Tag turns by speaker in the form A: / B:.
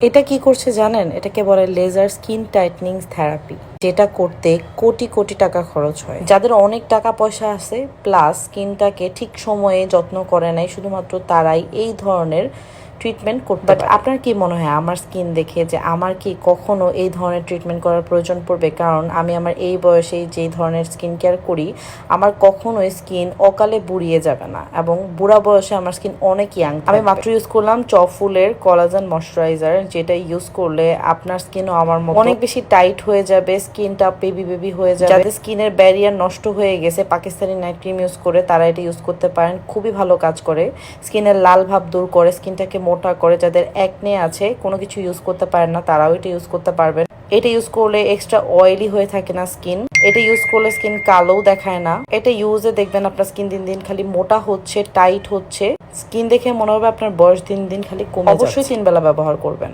A: এটা কি করছে জানেন? এটাকে বলে লেজার স্কিন টাইটনিং থেরাপি যেটা করতে কোটি কোটি টাকা খরচ হয়। যাদের অনেক টাকা পয়সা আছে প্লাস স্কিনটাকে ঠিক সময়ে যত্ন করে নেয়, শুধুমাত্র তারাই এই ধরনের ট্রিটমেন্ট করতে বাট আপনার কি মনে হয় আমার স্কিন দেখে যে আমার কি কখনো এই ধরনের ট্রিটমেন্ট করার প্রয়োজন পড়বে? কারণ আমি আমার এই বয়সে যেই ধরনের স্কিন কেয়ার করি আমার কখনোই স্কিন অকালে বুড়িয়ে যাবে না এবং বুড়া বয়সে আমার স্কিন অনেক ইয়াং আমি মাত্র ইউজ করলাম চফুলের কলাজেন ময়শ্চারাইজার যেটা ইউজ করলে আপনার স্কিনও আমার অনেক বেশি টাইট হয়ে যাবে স্কিনটা বেবি বেবি হয়ে যাবে। যাদের স্কিনের ব্যারিয়ার নষ্ট হয়ে গেছে পাকিস্তানি নাইট ক্রিম ইউজ করে তারা এটা ইউজ করতে পারেন খুবই ভালো কাজ করে। স্কিনের লাল ভাব দূর করে স্কিনটাকে মোটা করে যাদের একনে আছে কোনো কিছু ইউজ করতে পারেন না তারাও এটা ইউজ করতে পারবেন। এটা ইউজ করলে এক্সট্রা অয়েলি হয়ে থাকে না স্কিন এটা ইউজ করলে স্কিন কালোও দেখায় না। এটা ইউজে দেখবেন আপনার স্কিন দিন দিন খালি মোটা হচ্ছে টাইট হচ্ছে। স্কিন দেখে মনে হবে আপনার বয়স দিন দিন খালি কমে অবশ্যই তিন বেলা ব্যবহার করবেন।